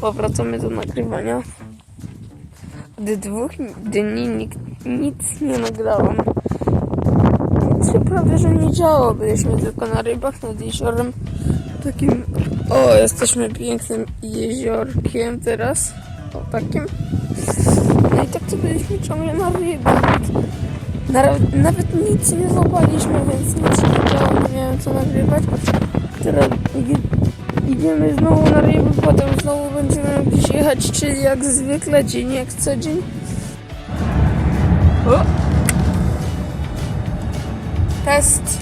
Powracamy do nagrywania. Od dwóch dni nikt, nic nie nagrałam. Nic prawie, że nie działo. Byliśmy tylko na rybach nad jeziorem. Takim. O, jesteśmy pięknym jeziorkiem teraz. O, takim. No i tak to byliśmy ciągle na rybach. Nawet, nawet nic nie złapaliśmy, więc nic nie działo, nie miałem co nagrywać. Teraz idziemy znowu na ryby, potem znowu będziemy gdzieś jechać, czyli jak zwykle, dzień jak co dzień. O! Test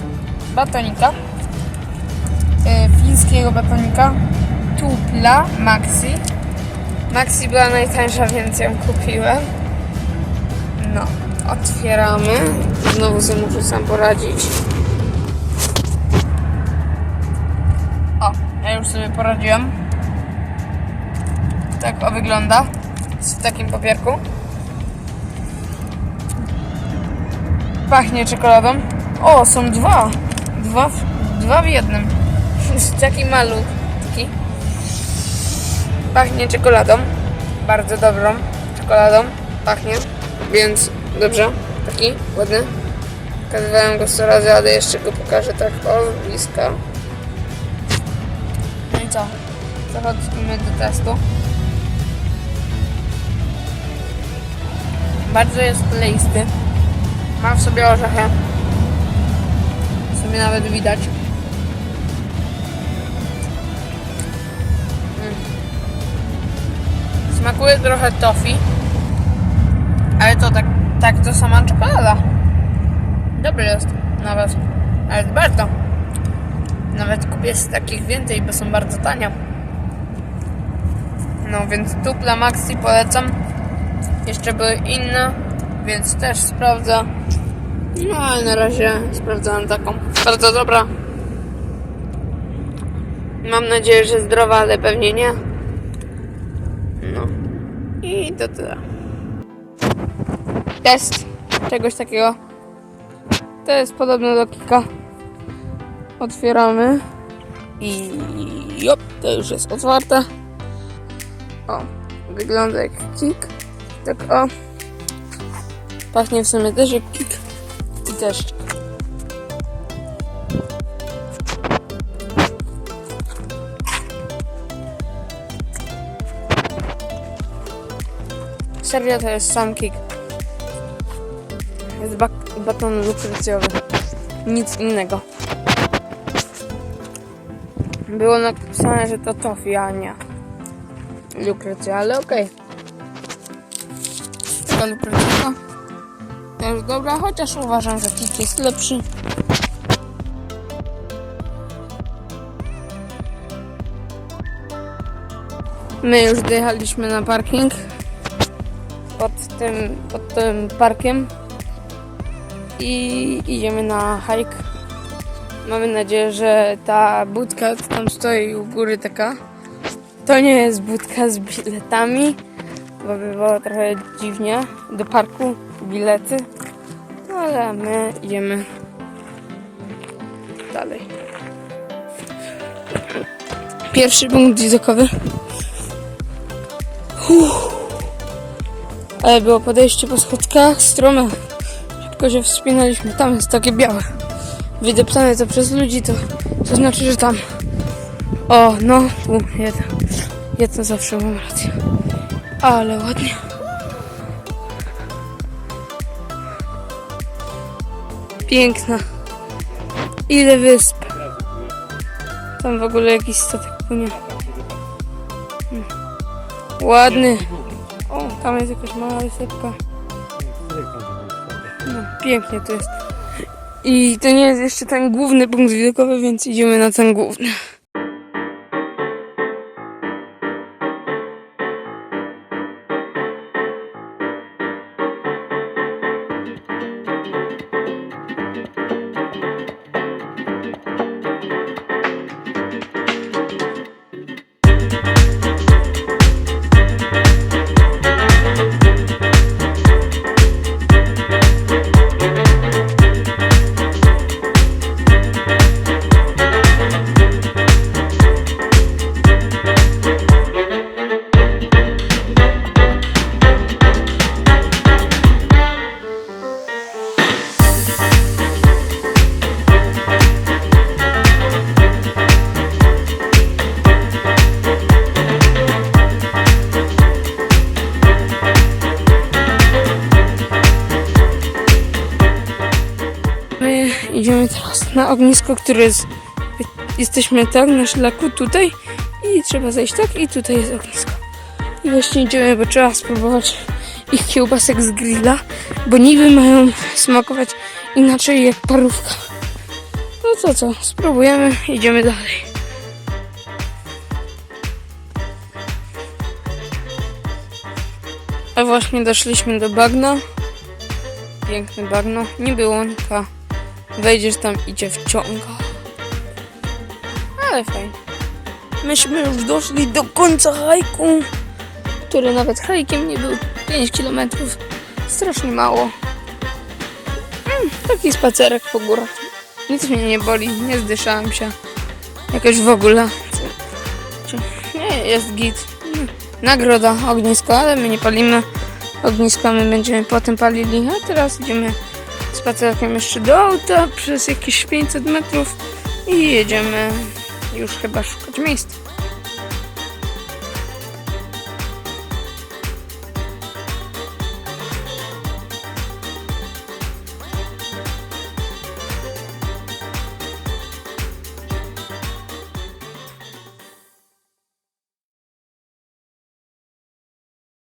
batonika. E, fińskiego batonika. Tupla Maxi. Maxi była najtańsza, więc ją kupiłem. No, otwieramy. Znowu sobie muszę sam poradzić. Sobie poradziłem. Tak o wygląda. W takim papierku. Pachnie czekoladą. O, są dwa. Dwa dwa w jednym. Taki malutki. Pachnie czekoladą. Bardzo dobrą czekoladą. Pachnie. Więc dobrze. Taki ładny. Pokazywałem go 100 razy, ale jeszcze go pokażę tak o bliska. Co? Przechodzimy do testu. Bardzo jest kleisty. Ma w sobie orzechy. W sobie nawet widać. Mm. Smakuje trochę toffee. Ale to tak, tak to sama czekolada. Dobry jest nawet. Ale bardzo. Nawet kupię z takich więcej, bo są bardzo tanie. No więc Tupla Maxi polecam. Jeszcze były inne, więc też sprawdzę. No ale na razie sprawdzałem taką. Bardzo dobra. Mam nadzieję, że zdrowa, ale pewnie nie. No. I to tyle. Test czegoś takiego. To jest podobne do kika. Otwieramy. I jop, to już jest otwarte. O, wygląda jak kik. Tak o. Pachnie w sumie też jak kik. I deszcz. Serio to jest sam kik. Jest bak- baton lukrecjowy. Nic innego. Było napisane, że to tofi, a nie lukrecja, ale okej. Taka lukrecja. Też dobra, chociaż uważam, że kik jest lepszy. My już dojechaliśmy na parking. Pod tym, pod tym parkiem. I idziemy na hike. Mamy nadzieję, że ta budka, co tam stoi u góry taka, to nie jest budka z biletami, bo by było trochę dziwnie. Do parku bilety, no ale my idziemy dalej. Pierwszy punkt widokowy. Ale było podejście po schodkach, strome. Szybko się wspinaliśmy. Tam jest takie białe. Wydeptane to przez ludzi, to, to znaczy, że tam. O, no, tu jeden. Jedno zawsze mam rację. Ale ładnie. Piękna. Ile wysp. Tam w ogóle jakiś statek płynie. Hmm. Ładny. O, tam jest jakaś mała wysepka. No, pięknie to jest. I to nie jest jeszcze ten główny punkt widokowy, więc idziemy na ten główny. Na ognisko, które jest, jesteśmy tak na szlaku tutaj i trzeba zejść tak i tutaj jest ognisko. I właśnie idziemy, bo trzeba spróbować ich kiełbasek z grilla, bo niby mają smakować inaczej jak parówka. No to co, spróbujemy, idziemy dalej. A właśnie doszliśmy do bagna. Piękne bagno, niby łąka. Wejdziesz tam i cię wciąga. Ale fajnie. Myśmy już doszli do końca hajku, który nawet hajkiem nie był 5 km. Strasznie mało. Mm, taki spacerek po górach. Nic mnie nie boli, nie zdyszałem się. Jakoś w ogóle. Nie, jest git. Nagroda, ognisko, ale my nie palimy ogniska, my będziemy potem palili. A teraz idziemy spacerkiem jeszcze do auta przez jakieś 500 metrów i jedziemy już chyba szukać miejsca.